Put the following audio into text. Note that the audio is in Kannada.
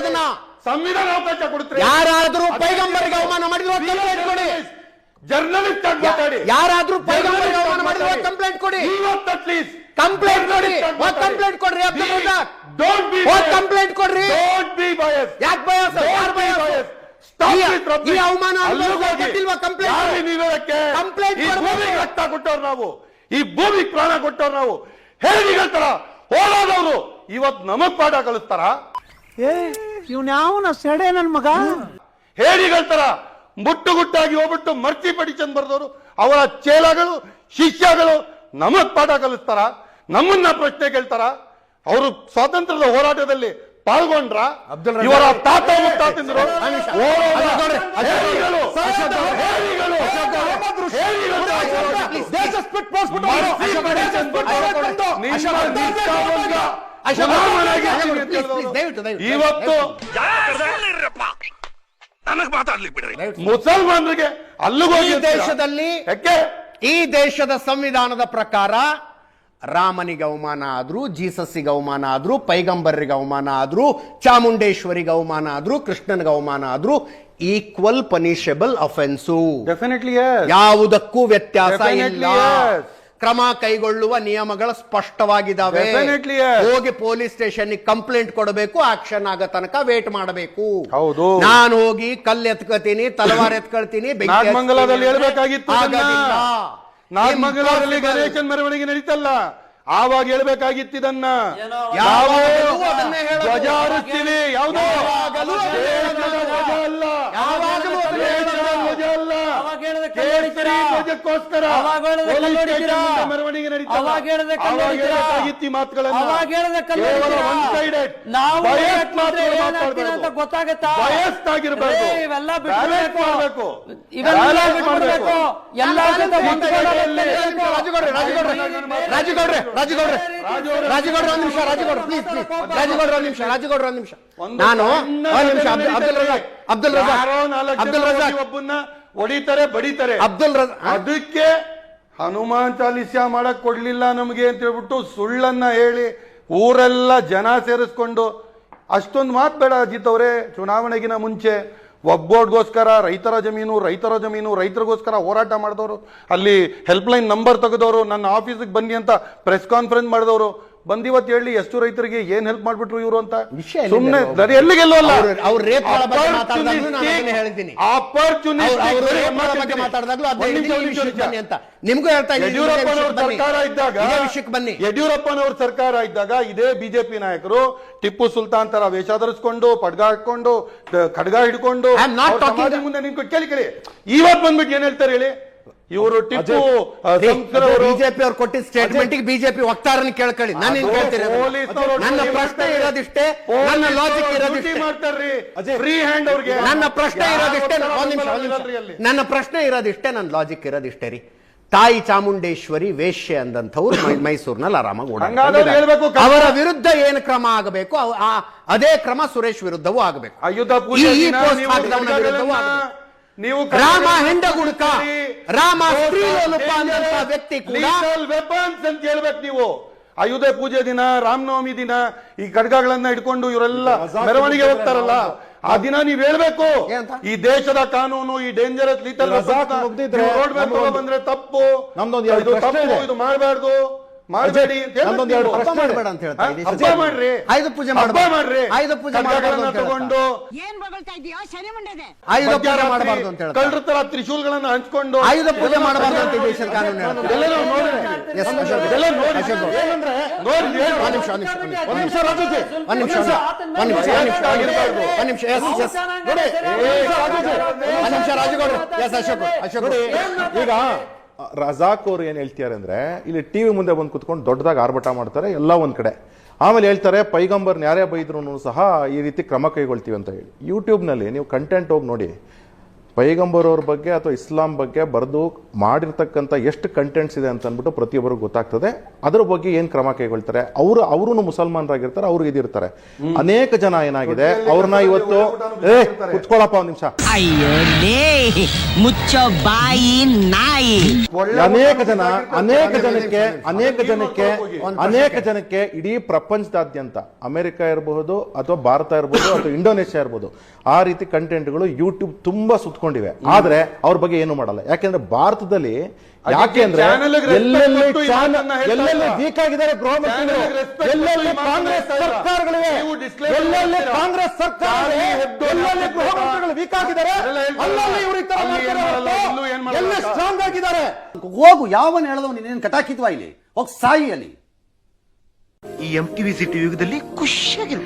ಅದನ್ನ ಸಂವಿಧಾನ ಅವಕಾಶ ಕೊಡುತ್ತೆ. ಯಾರಾದ್ರೂ ಪೈಗಂಬರಿಗೆ ಅವಮಾನ ಮಾಡಿದ್ರೆ ಕಂಪ್ಲೇಂಟ್ ಕೊಡಿ. ಜರ್ನಲಿಸ್ಟ್ ಮಾತಾಡಿ. ಯಾರಾದ್ರೂ ಪೈಗಂಬರಿಗೆ ಅವಮಾನ ಮಾಡಿದ್ರೆ ಕಂಪ್ಲೇಂಟ್ ಕೊಡಿ. ಇವತ್ತು ಅಟ್ಲೀಸ್ಟ್ ಕಂಪ್ಲೇಂಟ್ ಕೊಡಿ. ಕಂಪ್ಲೇಂಟ್ ಕೊಡ್ರಿ ಡೋಂಟ್ ಬಿ ಕಂಪ್ಲೇಂಟ್ ಕೊಡ್ರಿ. ಡೋಂಟ್ ಬಿ ಬಯಸ್ ಯಾಕೆ ಬಯಸ್ ಯಾರು ಬಯಸ್ ಈ- ಅವಮಾನ ಕಂಪ್ಲೇಂಟ್ ಗೊತ್ತಿಲ್ವಾ ಕಂಪ್ಲೇಂಟ್. ಭೂಮಿಗೆ ರಕ್ತ ಕೊಟ್ಟವ್ರು ನಾವು. ಈ ಭೂಮಿ ಪ್ರಾಣ ಕೊಟ್ಟವ್ರು ನಾವು. ಹೇಳಿ ಹೇಳ್ತಾರ? ಹೋರಾದವರು ಇವತ್ ನಮಗ್ ಪಾಠ ಕಲಿಸ್ತಾರ? ಏ ಇವ್ನ ಯಾವನ ಸೆಡೆ ನನ್ ಮಗ ಹೇಳಿಗಳತರ ಮುಟ್ಟುಗುಟ್ಟಾಗಿ ಮುಟ್ಟು ಗುಟ್ಟಾಗಿ ಹೋಗ್ಬಿಟ್ಟು ಮರ್ತಿ ಪಡಿಚಂದ್ ಬರ್ದವರು ಅವರ ಚೇಲಗಳು ಶಿಷ್ಯಗಳು ನಮಗ್ ಪಾಠ ಕಲಿಸ್ತಾರ ನಮ್ಮನ್ನ ಪ್ರಶ್ನೆ ಕೇಳ್ತಾರ ಅವರು ಸ್ವಾತಂತ್ರ್ಯದ ಹೋರಾಟದಲ್ಲಿ ಪಾಲ್ಗೊಂಡ್ರ ಇವರ ತಾತ ಮುತ್ತಾತಿದ್ರು ದೇಶ ಸ್ಪಿಟ್. ಅಶೋಕ್ ಇವತ್ತು ನನಗ್ ಮಾತಾಡ್ಲಿಕ್ಕೆ ಬಿಡ್ರಿ. ದಯವಿಟ್ಟು. ಮುಸಲ್ಮಾನರಿಗೆ ಅಲ್ಲಿಗೆ ಈ ದೇಶದಲ್ಲಿ ಈ ದೇಶದ ಸಂವಿಧಾನದ ಪ್ರಕಾರ ರಾಮನಿಗೆ ಅವಮಾನ ಆದ್ರೂ ಜೀಸಸ್ಸಿಗೆ ಅವಮಾನ ಆದ್ರೂ ಪೈಗಂಬರ್ರಿಗೆ ಅವಮಾನ ಆದ್ರೂ ಚಾಮುಂಡೇಶ್ವರಿಗೆ ಅವಮಾನ ಆದ್ರೂ ಕೃಷ್ಣನಿಗೆ ಅವಮಾನ ಆದ್ರೂ ಈಕ್ವಲ್ ಪನಿಷಬಲ್ ಅಫೆನ್ಸು ಡೆಫಿನೆಟ್ಲಿ ಯಾವುದಕ್ಕೂ ವ್ಯತ್ಯಾಸ ಇಲ್ಲ. ಕ್ರಮ ಕೈಗೊಳ್ಳುವ ನಿಯಮಗಳು ಸ್ಪಷ್ಟವಾಗಿದ್ದಾವೆ ಹೋಗಿ ಪೊಲೀಸ್ ಸ್ಟೇಷನ್ ಕಂಪ್ಲೇಂಟ್ ಕೊಡಬೇಕು ಆಕ್ಷನ್ ಆಗೋ ತನಕ ವೇಟ್ ಮಾಡಬೇಕು. ಹೌದು. ನಾನು ಹೋಗಿ ಕಲ್ಲು ಎತ್ಕೋತೀನಿ ತಲವಾರ್ ಎತ್ಕೊಳ್ತೀನಿ. ಗಣೇಶನ್ ಮೆರವಣಿಗೆ ನಡೀತಲ್ಲ. ಆವಾಗ ಹೇಳ್ಬೇಕಾಗಿತ್ತು ಇದನ್ನ ಯಾವಾಗಲೂ ಅದನ್ನೇ ಹೇಳೋದು. ಧ್ವಜ ಹಾರಿಸ್ತೀವಿ ಯಾವುದು ಯಾವಾಗಲೂ ಅದನ್ನೇ ದೇಶದ ಹೇಳೋದು. ಧ್ವಜ ಅಲ್ಲ ಯಾವಾಗಲೂ ಅದನ್ನೇ ದೇಶದ ಹೇಳೋದು. ಧ್ವಜ ಅಲ್ಲ ಅವಾಗ ಹೇಳಿದ ಧ್ವಜಕ್ಕೋಸ್ಕರ ಅವಾಗ ಮೆರವಣಿಗೆ ಹೇಳಿದ ಮಾತುಗಳನ್ನ ಅವಾಗ ಹೇಳಿದ? ನಾವು ಅಂತ. ಗೊತ್ತಾಗತ್ತಾ? ಇವೆಲ್ಲ. ಇವೆಲ್ಲ. ಎಲ್ಲ ರಾಜುಗೌಡ್ರೆ ರಾಜುಗೌಡ್ರೆ. ರಾಜುಗೌಡ್ರೆ ನಿಮಿಷ ರಾಜುಗೌಡ್ರೆ ಪ್ಲೀಸ್ ಪ್ಲೀಸ್ ರಾಜುಗೌಡ್ರೆ ಒಂದ್ ನಿಮಿಷ ರಾಜುಗೌಡ್ರೆ ಒಂದ್ ನಿಮಿಷ. ನಾನು ಸಣ್ಣ ಒಂದ್ ನಿಮಿಷ ಅಬ್ದುಲ್- ರಜಾಕ್ ಅಬ್ದುಲ್ ರಜಾಕ್ ಅಬ್ದುಲ್ ರಜಾಕ್. ಒಬ್ಬನ್ನ ಹೊಡಿತಾರೆ ಬಡಿತಾರೆ. ಅಬ್ದುಲ್ ರಜ ಅದಕ್ಕೆ ಹನುಮಾನ್ ಚಾಲಿಸ್ಯ ಮಾಡಕ್ ಕೊಡ್ಲಿಲ್ಲ ನಮಗೆ ಅಂತ ಹೇಳ್ಬಿಟ್ಟು ಸುಳ್ಳನ್ನ ಹೇಳಿ ಊರೆಲ್ಲ ಜನ ಸೇರಿಸ್ಕೊಂಡು ಅಷ್ಟೊಂದು ಮಾತು ಬೇಡ ಅಜಿತ್ ಅವರೇ ಚುನಾವಣೆಗಿನ ಮುಂಚೆ ಒಬ್ಬೋರ್ಡ್ಗೋಸ್ಕರ ರೈತರ ಜಮೀನು ರೈತರ ಜಮೀನು ರೈತರಿಗೋಸ್ಕರ ಹೋರಾಟ ಮಾಡಿದವರು ಅಲ್ಲಿ ಹೆಲ್ಪ್ಲೈನ್ ನಂಬರ್ ತೆಗೆದವರು ನನ್ನ ಆಫೀಸಿಗೆ ಬನ್ನಿ ಅಂತ ಪ್ರೆಸ್ ಕಾನ್ಫರೆನ್ಸ್ ಮಾಡಿದವರು. ಬಂದಿವತ್ತು ಹೇಳಿ ಎಷ್ಟು ರೈತರಿಗೆ ಏನ್ ಹೆಲ್ಪ್ ಮಾಡ್ಬಿಟ್ರು ಇವರು ಅಂತ? ಸುಮ್ಮನೆ ಎಲ್ಲಿದೆ ಸುಮ್ನೆ ಅವ್ರು? ಅವ್ರು- ಅವ್ರು rape ಬಗ್ಗೆ ಮಾತಾಡ್ದಾಗ್ಲೂ ನಾನು ಅದನ್ನೇ ಹೇಳಿದ್ದೀನಿ. ಆಪರ್ಚುನಿಟಿ ಅವ್ರು ರೇಪಗಳ ಬಗ್ಗೆ ಮಾತಾಡಿದಾಗ್ಲೂ ಅದೇ ಹೇಳಿದ್ದೀನಿ, ಈ ವಿಷಯಕ್ಕೆ ಬನ್ನಿ ಅಂತ. ನಿಮ್ಗೂ ಹೇಳ್ತಾ ಇದ್ದೀನಿ, ಇದೇ ಯಡಿಯೂರಪ್ಪನವ್ರ ವಿಷಯಕ್ಕೆ ಬನ್ನಿ. ಸರ್ಕಾರ ಇದ್ದಾಗ ಇದೇ ವಿಷಯಕ್ಕೆ ಬನ್ನಿ. ಯಡಿಯೂರಪ್ಪನವ್ರ ಸರ್ಕಾರ ಇದ್ದಾಗ ಇದೇ ಬಿಜೆಪಿ ನಾಯಕರು ಟಿಪ್ಪು ಸುಲ್ತಾನ್ ತರ ವೇಷ ಧರಿಸ್ಕೊಂಡು ಪಡ್ಗ ಹಾಕೊಂಡು ಖಡ್ಗ ಹಿಡ್ಕೊಂಡು I am not ಅವ್ರ talking ಮುಂದೆ ನಿಂತ್ಕೊಂಡು ಕೇಳಿ ಕೇಳಿ. ಇವತ್ ಬಂದ್ಬಿಟ್ಟು ಏನ್ ಹೇಳ್ತಾರೆ ಹೇಳಿ? ಇವರು ಟಿಪ್ಪು ಬಿಜೆಪಿ ಅವ್ರು ಕೊಟ್ಟಿದ್ದ ಸ್ಟೇಟ್ಮೆಂಟ್ ಬಿಜೆಪಿ ವಕ್ತಾರನ ಕೇಳ್ಕೊಳ್ಳಿ. ನಾನು ಕೇಳ್ತೀನಿ ನನ್ನ ಪ್ರಶ್ನೆ. ಇರೋದಿಷ್ಟೇ ನನ್ನ ಲಾಜಿಕ್ ಇರೋದಿಷ್ಟೇ. ನನ್ನ ಪ್ರಶ್ನೆ ಇರೋದಿಷ್ಟೇ. ನನ್ನ ಪ್ರಶ್ನೆ ಇರೋದಿಷ್ಟೇ ನನ್ನ ಲಾಜಿಕ್ ಇರೋದಿಷ್ಟೇ ರೀ. ತಾಯಿ ಚಾಮುಂಡೇಶ್ವರಿ ವೇಶ್ಯೆ ಅಂದಂಥವ್ರು ಮೈಸೂರಿನಲ್ಲಿ ಆರಾಮಾಗಿ ಹೇಳ್ಬೇಕು ಅವರ ವಿರುದ್ಧ ಏನು ಕ್ರಮ ಆಗಬೇಕು? ಅದೇ ಕ್ರಮ ಸುರೇಶ್ ವಿರುದ್ಧವೂ ಆಗಬೇಕು. ನೀವು ರಾಮ ಹೆಂಡ ಗುಡ್ಕ ರಾಮ ಅಂದಂತ ವ್ಯಕ್ತಿ ಕೂಡ ವೆಪನ್ಸ್ ಅಂತ ಹೇಳ್ಬೇಕು ನೀವು. ಆಯುಧ ಪೂಜೆ ದಿನ ರಾಮನವಮಿ ದಿನ ಈ ಖಡ್ಗಗಳನ್ನ ಇಟ್ಕೊಂಡು ಇವರೆಲ್ಲ ಮೆರವಣಿಗೆ ಹೋಗ್ತಾರಲ್ಲ ಆ ದಿನ ನೀವ್ ಹೇಳ್ಬೇಕು. ಈ ದೇಶದ ಕಾನೂನು ಈ ಡೇಂಜರಸ್ ಲೀಟಲ್ ರೋಡ್ ಮೇಲೆ ಬಂದ್ರೆ ತಪ್ಪು. ನಮ್ದೊಂದು ಇದು ತಪ್ಪು ಇದು ಮಾಡಬಾರ್ದು. ಮಾಡಬೇಡಿ ಅಂತ ಹೇಳ್ಬೇಕು ನಮ್ದೊಂದು ಎರಡು ಪ್ರಶ್ನೆ ಇದೆ. ಮಾಡಬೇಡ ಅಂತ ಹೇಳ್ತಾ ಇದ್ದೀನಿ. ಹಬ್ಬ ಮಾಡ್ರಿ ಆಯುಧ ಪೂಜೆ ಹಬ್ಬ ಮಾಡಬಾರ್ದು. ಮಾಡ್ರಿ ಆಯುಧ ಪೂಜೆ ಮಾಡಬಾರ್ದು ಅಂತ ಹೇಳ್ತಾ. ತಗೊಂಡು ಏನ್ ಬಗಳ್ತಾ ಇದೀಯೋ ಶನಿ ಮುಂಡೆದೆ ಆಯುಧ ಪೂಜೆ ಮಧ್ಯರಾತ್ರಿ ಮಾಡಬಾರ್ದು ಅಂತ ಹೇಳ್ತಾರೆ ಕಳ್ಳರ ತರ ತ್ರಿಶೂಲ್ಗಳನ್ನ ಹಂಚ್ಕೊಂಡು ಆಯುಧ ಪೂಜೆ ಮಾಡಬಾರ್ದು ಅಂತ ಈ ದೇಶದ ಕಾನೂನು ಹೇಳ್ತಾರೆ. ಎಲ್ಲ ನಾವು ನೋಡಿದ್ವಿ. Yes, ಅಶೋಕ್. ಎಲ್ಲ ನೋಡಿ ಅಶೋಕ್. ಏನಂದ್ರೆ ನೋಡಿ ಹೇಳು. ಒಂದ್ ನಿಮಿಷ ಒಂದ್ ನಿಮಿಷ ಒಂದ್ ನಿಮಿಷ. ಒಂದ್ ನಿಮಿಷ ರಾಜುಜಿ. ಒಂದ್ ನಿಮಿಷ ಒಂದ್ ನಿಮಿಷ ಒಂದ್ ನಿಮಿಷ ಒಂದ್ ನಿಮಿಷ ಆಗಿರ್ಬಾರ್ದು. ಒಂದ್ ನಿಮಿಷ ಎಸ್ ಎಸ್ ನೋಡಿ ಏ, ರಾಜುಜಿ. ಒಂದ್ ನಿಮಿಷ ರಾಜುಗೌಡ್ರು ಎಸ್ ಅಶೋಕ್ ಅಶೋಕ್ ನೋಡಿ ಈಗ ರಜಾಕ್ ಅವ್ರು ಏನು ಹೇಳ್ತಿದ್ದಾರೆ ಅಂದರೆ, ಇಲ್ಲಿ ಟಿವಿ ಮುಂದೆ ಬಂದು ಕುತ್ಕೊಂಡು ದೊಡ್ಡದಾಗಿ ಆರ್ಭಟ ಮಾಡ್ತಾರೆ ಎಲ್ಲ ಒಂದು ಕಡೆ. ಆಮೇಲೆ ಹೇಳ್ತಾರೆ, ಪೈಗಂಬರ್ ಯಾರೇ ಬೈದ್ರು ಸಹ ಈ ರೀತಿ ಕ್ರಮ ಕೈಗೊಳ್ತೀವಿ ಅಂತ ಹೇಳಿ. ಯೂಟ್ಯೂಬ್ನಲ್ಲಿ ನೀವು ಕಂಟೆಂಟ್ ಹೋಗಿ ನೋಡಿ ಪೈಗಂಬರ್ ಅವ್ರ ಬಗ್ಗೆ ಅಥವಾ ಇಸ್ಲಾಂ ಬಗ್ಗೆ ಬರೆದು ಮಾಡಿರ್ತಕ್ಕಂಥ ಎಷ್ಟು ಕಂಟೆಂಟ್ಸ್ ಇದೆ ಅಂತ ಅಂದ್ಬಿಟ್ಟು ಪ್ರತಿಯೊಬ್ಬರಿಗೂ ಗೊತ್ತಾಗ್ತದೆ. ಅದ್ರ ಬಗ್ಗೆ ಏನು ಕ್ರಮ ಕೈಗೊಳ್ತಾರೆ? ಅವರು ಅವರು ಮುಸಲ್ಮಾನರಾಗಿರ್ತಾರೆ ಅವ್ರು ಇದಿರ್ತಾರೆ. ಅನೇಕ ಜನ ಏನಾಗಿದೆ? ಅವ್ರನ್ನ ಇವತ್ತು ಏ ಕುತ್ಕೊಳ್ಳಪ್ಪ ಒಂದ್ ನಿಮಿಷ. ಮುಚ್ಚೋ ಬಾಯಿ ನಾಯಿ. ಅನೇಕ ಜನ ಅನೇಕ ಜನಕ್ಕೆ ಅನೇಕ ಜನಕ್ಕೆ. ಅನೇಕ ಜನಕ್ಕೆ ಇಡೀ ಪ್ರಪಂಚದಾದ್ಯಂತ ಅಮೆರಿಕ ಇರಬಹುದು ಅಥವಾ ಭಾರತ ಇರಬಹುದು ಅಥವಾ ಇಂಡೋನೇಷ್ಯಾ ಇರಬಹುದು ಆ ರೀತಿ ಕಂಟೆಂಟ್ಗಳು ಯೂಟ್ಯೂಬ್ ತುಂಬಾ ಸುತ್ಕೊಂಡಿವೆ ಆದ್ರೆ ಅವ್ರ ಬಗ್ಗೆ ಏನು ಮಾಡಲ್ಲ. ಯಾಕೆಂದ್ರೆ ಭಾರತದಲ್ಲಿ ಯಾಕೆ ಅಂದ್ರೆ channel ಗೆ respect ಎಲ್ಲೆಲ್ಲಿ ಎಲ್ಲೆಲ್ಲಿ ವೀಕ್ ಆಗಿದ್ದಾರೆ ಗೃಹ ಮಂತ್ರಿಗಳು ಎಲ್ಲೆಲ್ಲಿ ಕಾಂಗ್ರೆಸ್. ಸರ್ಕಾರಗಳಿವೆ ಎಲ್ಲೆಲ್ಲಿ ಕಾಂಗ್ರೆಸ್ ಸರ್ಕಾರ ಎಲ್ಲೆಲ್ಲಿ ಗೃಹ ಮಂತ್ರಿಗಳು ವೀಕ್ ಆಗಿದ್ದಾರೆ ಅಲ್ಲಲ್ಲಿ ಇವರು ಈ ತರ ಎಲ್ಲ ಸ್ಟ್ರಾಂಗ್ ಆಗಿದ್ದಾರೆ? ಹೋಗು ಯಾವನ್ ಹೇಳ್ದವ್ ನೀನೇನು ಕಟಾಕಿದ್ವಾ ಇಲ್ಲಿ? ಹೋಗ್ ಸಾಯಿ ಅಲ್ಲಿ. ಈ ಎಂ ಟಿವಿ ಸಿಟಿ ಯುಗದಲ್ಲಿ ಖುಷಿಯಾಗಿರು